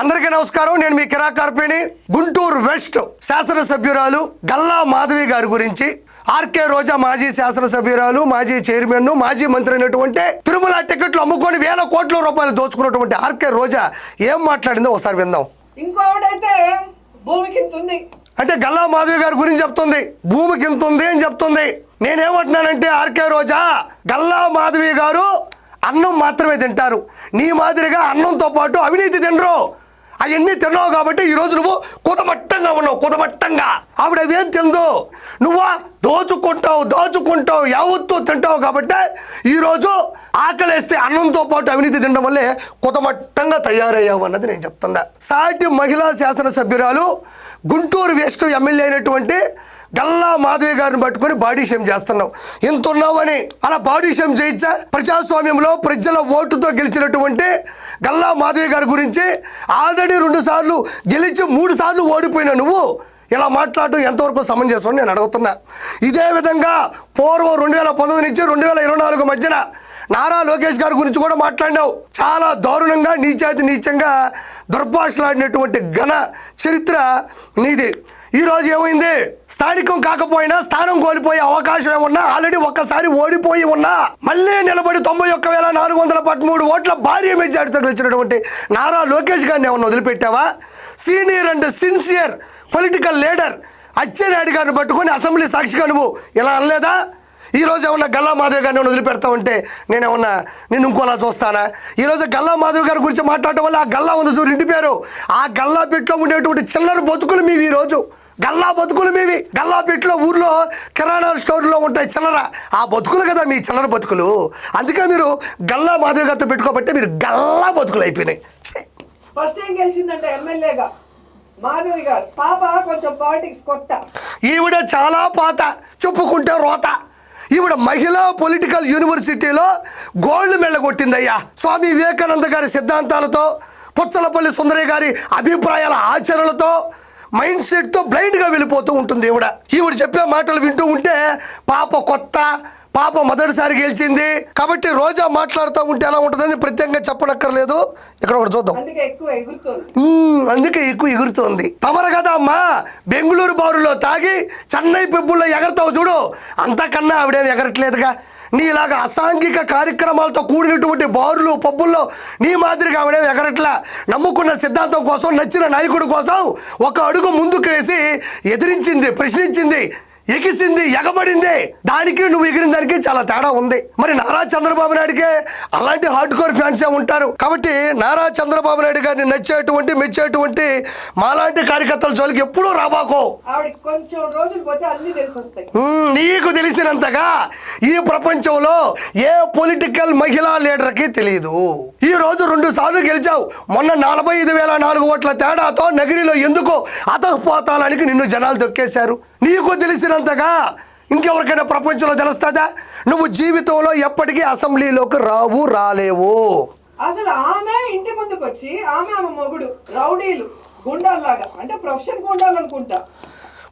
అందరికీ నమస్కారం. నేను మీ కిరా కార్పేని గుంటూరు వెస్ట్ శాసనసభ్యురాలు గల్లా మాధవి గారి గురించి. ఆర్కే రోజా మాజీ శాసనసభ్యురాలు మాజీ చైర్మన్ మాజీ మంత్రి అయినటువంటి తిరుమల టికెట్లు అమ్ముకొని వేల కోట్ల రూపాయలు దోచుకున్నటువంటి ఆర్కే రోజా ఏం మాట్లాడిందో ఒకసారి విందాం. ఇంకోడైతే భూమికి ఉంది అంటే గల్లా మాధవి గారి గురించి చెప్తుంది. భూమికి ఇంత ఉంది అని చెప్తుంది. నేనేమంటున్నానంటే ఆర్కే రోజా గల్లా మాధవి గారు అన్నం మాత్రమే తింటారు. నీ మాదిరిగా అన్నంతో పాటు అవినీతి తినరు. అవన్నీ తిన్నావు కాబట్టి ఈరోజు నువ్వు కుతమట్టంగా ఉన్నావు కుతమట్టంగా ఆవిడ అవేం తిందు? నువ్వా? దోచుకుంటావు దోచుకుంటావు యావత్తు తింటావు కాబట్టి ఈరోజు ఆకలేస్తే అన్నంతో పాటు అవినీతి తినడం వల్లే కుతమట్టంగా తయారయ్యావు అన్నది నేను చెప్తున్నా. సాటి మహిళా శాసనసభ్యురాలు గుంటూరు వెస్ట్ ఎమ్మెల్యే అయినటువంటి గల్లా మాధవి గారిని పట్టుకొని బాడీ షేమ్ చేస్తున్నావు. ఇంత ఉన్నావని అలా బాడీ షేమ్ చేయించా? ప్రజాస్వామ్యంలో ప్రజల ఓటుతో గెలిచినటువంటి గల్లా మాధవి గారి గురించి ఆల్రెడీ రెండు సార్లు గెలిచి మూడు సార్లు ఓడిపోయిన నువ్వు. ఇలా మాట్లాడటం ఎంతవరకు సమంజసం నేను అడుగుతున్నా. ఇదే విధంగా పూర్వం రెండు వేల పంతొమ్మిది నుంచి రెండు వేల ఇరవై నాలుగు మధ్యన నారా లోకేష్ గారి గురించి కూడా మాట్లాడినావు. చాలా దారుణంగా నీచాతి నీచంగా దుర్భాషలాడినటువంటి ఘన చరిత్ర నీది. ఈ రోజు ఏమైంది? స్థానికం కాకపోయినా స్థానం కోల్పోయే అవకాశం ఉన్నా ఆల్రెడీ ఒక్కసారి ఓడిపోయి ఉన్నా మళ్ళీ నిలబడి తొంభై ఒక్క వేల నాలుగు వందల పదమూడు ఓట్ల భారీ మెజార్టీతో గెలిచినటువంటి నారా లోకేష్ గారిని ఏమన్నా వదిలిపెట్టావా? Senior and sincere political leader Atchannaidu గారిని పట్టుకొని అసెంబ్లీ సాక్షిగా నువ్వు ఇలా అనలేదా? ఈ ఏమన్నా గల్లా మాధవ్ గారిని వదిలిపెడతా ఉంటే నేనేమన్నా నేను ఇంకోలా చూస్తానా? ఈరోజు గల్లా మాధవ్ గారి గురించి మాట్లాడటం వల్ల ఆ గల్లా ఉంది చూరు ఇంటి పేరు ఆ గల్లా పెట్లో ఉండేటువంటి చిల్లర బతుకులు మీవి ఈ రోజు. గల్లా బతుకులు మీవి. గల్లా పెట్లో ఊర్లో కిరాణా స్టోర్లో ఉంటాయి చిల్లర. ఆ బతుకులు కదా మీ చిల్లర బతుకులు. అందుకే మీరు గల్లా మాధవ్ గారితో పెట్టుకోబట్టే మీరు గల్లా బతుకులు అయిపోయినాయి! ఫస్ట్ ఏం గెలిచిందంటే ఎమ్మెల్యేగా? మాధవి గారు. పాప కొంచెం పాలిటిక్స్ కొత్త. ఈవిడ చాలా పాత. చెప్పుకుంటే రోత. ఈవిడ మహిళా పొలిటికల్ యూనివర్సిటీలో గోల్డ్ మెడల్ కొట్టిందయ్యా. స్వామి వివేకానంద గారి సిద్ధాంతాలతో పుచ్చలపల్లి సుందరయ్య గారి అభిప్రాయాల ఆచరణలతో మైండ్ సెట్తో బ్లైండ్గా వెళ్ళిపోతూ ఉంటుంది ఈవిడ. ఈవిడ చెప్పే మాటలు వింటూ ఉంటే పాప కొత్త పాప మొదటిసారి గెలిచింది. కాబట్టి రోజా మాట్లాడుతూ ఉంటే ఎలా ఉంటుందని ప్రత్యేకంగా చెప్పనక్కర్లేదు. ఇక్కడ ఒకటి చూద్దాం. అందుకే ఎక్కువ ఎగురుతోంది. మ్మ్, అందుకే ఎక్కువ ఎగురుతోంది. తమరు కదా అమ్మా బెంగళూరు బారులో తాగి చెన్నై పెబ్బుల్లో ఎగరతావు చూడు. అంతకన్నా ఆవిడేం ఎగరట్లేదుగా. నీలాగా అసాంఘిక కార్యక్రమాలతో కూడినటువంటి బారులు పబ్బుల్లో నీ మాదిరిగా ఆవిడేం ఎగరట్లా నమ్ముకున్న సిద్ధాంతం కోసం నచ్చిన నాయకుడి కోసం ఒక అడుగు ముందుకు వేసి ఎదిరించింది ప్రశ్నించింది. ఎగిసింది ఎగబడింది. దానికి నువ్వు ఎగిరిన దానికి చాలా తేడా ఉంది. మరి నారా చంద్రబాబు నాయుడికే అలాంటి హార్డ్ కోర్ ఫ్యాన్సే ఉంటారు. కాబట్టి నారా చంద్రబాబు నాయుడు గారిని నచ్చేటువంటి మెచ్చేటువంటి మాలాంటి కార్యకర్తల జోలికి ఎప్పుడూ రాబాకో. నీకు తెలిసినంతగా ఈ ప్రపంచంలో ఏ పొలిటికల్ మహిళా లీడర్కి తెలియదు ఈ రోజు రెండు సార్లు గెలిచావు. మొన్న నలభై ఐదు వేల నాలుగు ఓట్ల తేడాతో నగిరిలో ఎందుకు అతకపోతానికి నిన్ను జనాలు దొక్కేశారు. నీకు తెలిసినంతగా ఇంకెవరికైనా ప్రపంచంలో తెలుస్తుందా? నువ్వు జీవితంలో ఎప్పటికీ అసెంబ్లీలోకి రావు రాలేవు. అసలు ఆమె ఇంటి ముందుకు వచ్చి ఆమె ఆమె మొగుడు రౌడీలు గుండాల్లాగా అంటే ప్రొఫెషన్ గుండాలనుకుంటా.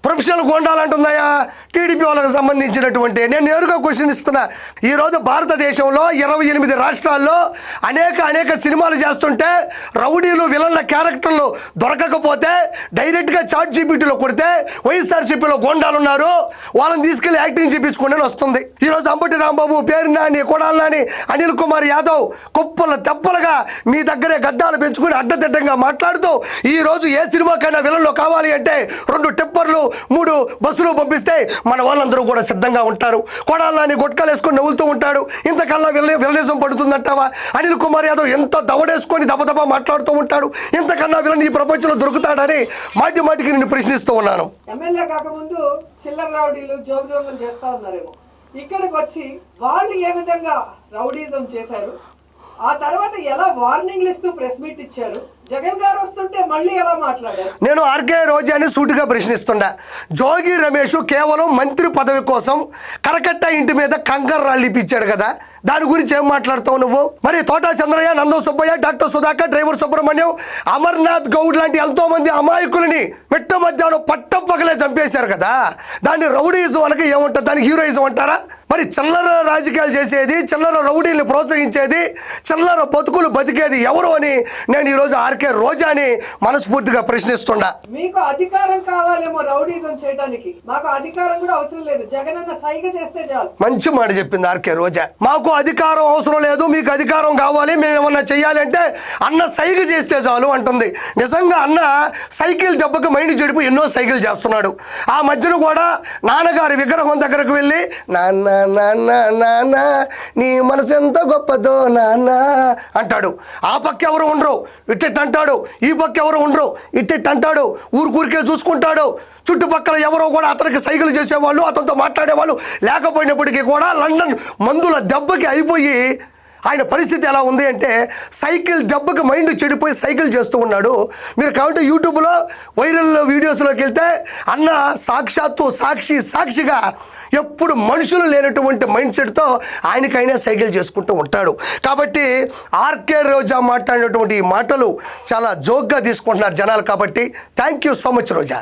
ప్రొఫెషనల్ ప్రొఫెషనల్ కొండాలంటుందయ్యా టీడీపీ వాళ్ళకి సంబంధించినటువంటి నేను నేరుగా క్వశ్చన్ ఇస్తున్నా. ఈరోజు భారతదేశంలో ఇరవై ఎనిమిది రాష్ట్రాల్లో అనేక అనేక సినిమాలు చేస్తుంటే రౌడీలు విలన్ల క్యారెక్టర్లు దొరకకపోతే డైరెక్ట్గా చాట్ జీపీటీలో కొడితే వైఎస్ఆర్సీపీలో గోండాలు ఉన్నారు వాళ్ళని తీసుకెళ్ళి యాక్టింగ్ చేయించుకోండి వస్తుంది. ఈరోజు అంబటి రాంబాబు పేరు నాని కొడాలి నాని అనిల్ కుమార్ యాదవ్ కుప్పల తెప్పలుగా మీ దగ్గరే గడ్డాలు పెంచుకుని అడ్డదిడ్డంగా మాట్లాడుతూ ఈరోజు ఏ సినిమాకైనా విలన్లో కావాలి అంటే రెండు టిప్పర్లు మూడు బస్సులు పంపిస్తే మన వాళ్ళందరూ కూడా సిద్ధంగా ఉంటారు. కొడాలని గొట్కాలు వేసుకొని నవ్వులుతూ ఉంటాడు. ఇంతకల్లా విల విలనిజం పడుతుందంటావా? అనిల్ కుమార్ యాదవ్ ఎంత దవడేసుకొని దబదబా మాట్లాడుతూ ఉంటాడు. ఇంతకన్నా విలన్ ఈ ప్రపంచంలో దొరుకుతాడని మాటి మాటికి నిన్ను ప్రశ్నిస్తూ ఉన్నాను. ఎమ్మెల్యే కాకముందు చిల్లర రౌడీలు జోబు చేస్తా ఉన్నారేమో. ఇక్కడికి వచ్చి వాళ్ళు ఏ విధంగా రౌడీజం చేశారు? ఆ తర్వాత ఎలా వార్నింగ్లు ఇస్తూ ప్రెస్ మీట్ ఇచ్చారు? జగన్ గారు వస్తుంటే మళ్ళీ ఎలా మాట్లాడారు? నేను ఆర్కే రోజాని సూటిగా ప్రశ్నిస్తుండా. జోగి రమేష్ కేవలం మంత్రి పదవి కోసం కరకట్ట ఇంటి మీద కంకర్ రాళ్ళు ఇప్పించాడు కదా. దాని గురించి ఏం మాట్లాడతావు నువ్వు? మరి తోటా చంద్రయ్య నందో సుబ్బయ్య డాక్టర్ సుధాకర్ డ్రైవర్ సుబ్రహ్మణ్యం అమర్నాథ్ గౌడ్ లాంటి ఎంతో మంది అమాయకులని మిట్ట మధ్యాహ్నం పట్టం పగలే చంపేశారు కదా? దాన్ని రౌడీయిజం అనక ఏముంటుంది దానికి హీరోయిజం అంటారా? మరి చిల్లర రాజకీయాలు చేసేది చిల్లర రౌడీని ప్రోత్సహించేది చిల్లర బతుకులు బతికేది ఎవరు అని నేను ఈరోజు ఆర్కే రోజాని మనస్ఫూర్తిగా ప్రశ్నిస్తుండా మీకు అధికారం కావాలేమో రౌడీజం చేయడానికి మాకు అధికారం కూడా అవసరం లేదు. జగన్ అన్న సైగ చేస్తే చాలు. మంచి మాట చెప్పింది ఆర్కే రోజా. మాకు అధికారం అవసరం లేదు మీకు అధికారం కావాలి మేము ఏమన్నా చేయాలంటే అన్న సైకిల్ చేస్తే చాలు అంటుంది. నిజంగా అన్న సైకిల్ దెబ్బకి మైండ్ చెడిపి ఎన్నో సైకిల్ చేస్తున్నాడు. ఆ మధ్యన కూడా నాన్నగారి విగ్రహం దగ్గరకు వెళ్ళి నాన్న నాన్న నాన్న నీ మనసు ఎంత గొప్పదో నాన్న అంటాడు. ఆ పక్క ఎవరు ఉండరు? ఇట్టిట్ అంటాడు. ఈ పక్క ఎవరు ఉండరు? ఇట్టిట్ అంటాడు. ఊరికూరికే చూసుకుంటాడు. చుట్టుపక్కల ఎవరో కూడా అతనికి సైకిల్ చేసేవాళ్ళు అతనితో మాట్లాడేవాళ్ళు లేకపోయినప్పటికీ కూడా లండన్ మందుల దెబ్బ దెబ్బకి అయిపోయి ఆయన పరిస్థితి ఎలా ఉంది అంటే సైకిల్ దెబ్బకి మైండ్ చెడిపోయి సైకిల్ చేస్తూ ఉన్నాడు. మీరు కాబట్టి యూట్యూబ్లో వైరల్ వీడియోస్లోకి వెళ్తే అన్న సాక్షాత్తు సాక్షి సాక్షిగా ఎప్పుడు మనుషులు లేనటువంటి మైండ్ సెట్తో ఆయనకైనా సైకిల్ చేసుకుంటూ ఉంటాడు. కాబట్టి ఆర్కే రోజా మాట్లాడినటువంటి ఈ మాటలు చాలా జోక్గా తీసుకుంటున్నారు జనాలు కాబట్టి thank you so much Roja.